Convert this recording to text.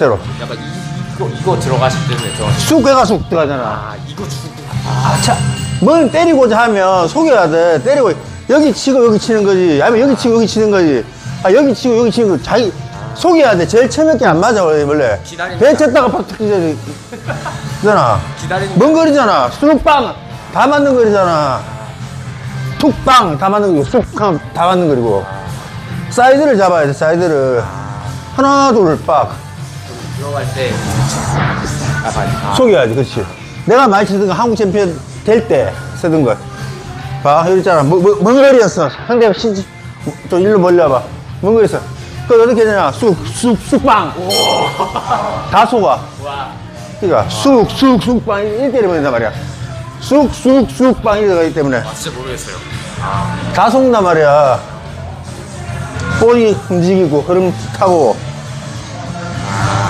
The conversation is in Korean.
채로. 약간 이, 이거 이거 들어가실 때는 저 쑥 해가 쑥 들어가잖아. 아 이거 주고 아, 차. 뭘 때리고자 하면 속여야 돼. 때리고, 여기 치고 여기 치는 거지. 아니면 여기 치고 여기 치는 거지. 아, 여기 치고 여기 치는 거. 자기, 속여야 돼. 제일 처음에 안 맞아, 원래. 원래. 기다리니까. 배 쳤다가 팍 튀기잖아. 잖아. 기다리니까. 먼 거리잖아. 쑥빵. 다 맞는 거리잖아. 툭빵. 다 맞는 거리고, 쑥빵. 다 맞는 거리고. 사이드를 잡아야 돼, 사이드를. 하나, 둘, 빡. 들어갈 때 아, 속여야지, 그렇지. 내가 많이 치던 거 한국 챔피언 될 때 쓰던 거. 봐, 여기 있잖아. 뭐, 뭐, 먼 거리였어. 상대가 신, 좀 일로 멀리 와봐. 먼 거리였어. 그 어떻게 되냐. 쑥, 쑥, 쑥빵. 다 속아. 와 그니까, 쑥, 쑥, 쑥빵. 이렇게 때려버린단 말이야. 쑥, 쑥, 쑥빵 이렇게 가기 때문에. 아, 진짜 모르겠어요. 다 속는단 말이야. 볼이 움직이고, 흐름 타고.